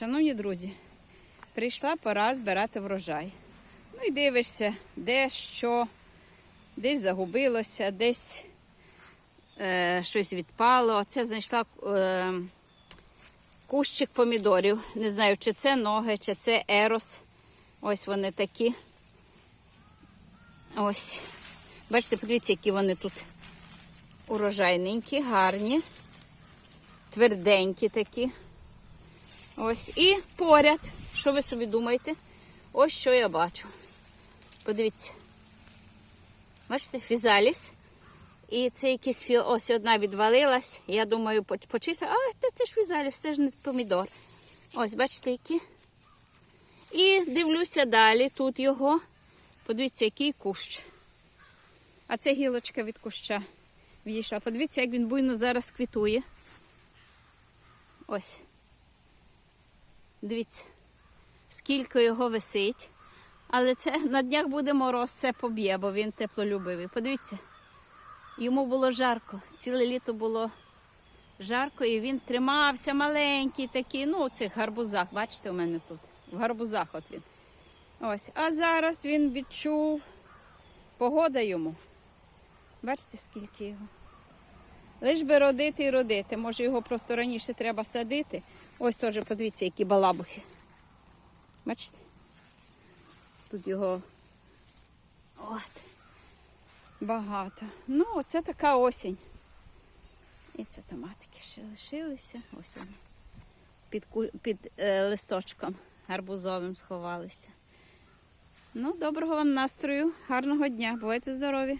Шановні друзі, прийшла пора збирати врожай. Ну і дивишся, де що, десь загубилося, десь е, щось відпало. Це знайшла е, кущик помідорів. Не знаю, чи це ноги, чи це ерос. Ось вони такі. Ось. Бачите, подивіться, які вони тут урожайненькі, гарні, тверденькі такі. Ось. І поряд. Що ви собі думаєте? Ось що я бачу. Подивіться. Бачите, фізаліс. І це якийсь філ, ось одна відвалилась. Я думаю, поч- почистила. А, та це ж фізаліс, це ж не помідор. Ось, бачите, які. І дивлюся далі. Тут його. Подивіться, який кущ. А це гілочка від куща відійшла. Подивіться, як він буйно зараз квітує. Ось. Дивіться, скільки його висить. Але це на днях буде мороз, все поб'є, бо він теплолюбивий. Подивіться, йому було жарко. Ціле літо було жарко, і він тримався маленький такий, ну, у цих гарбузах. Бачите, у мене тут. В гарбузах от він. Ось. А зараз він відчув погода йому. Бачите, скільки його. Лиш би родити і родити. Може, його просто раніше треба садити. Ось теж подивіться, які балабухи. Бачите? Тут його от. Багато. Ну, оце така осінь. І це томатики ще лишилися. Ось вони. Під, під е, листочком гарбузовим сховалися. Ну, доброго вам настрою, гарного дня. Бувайте здорові!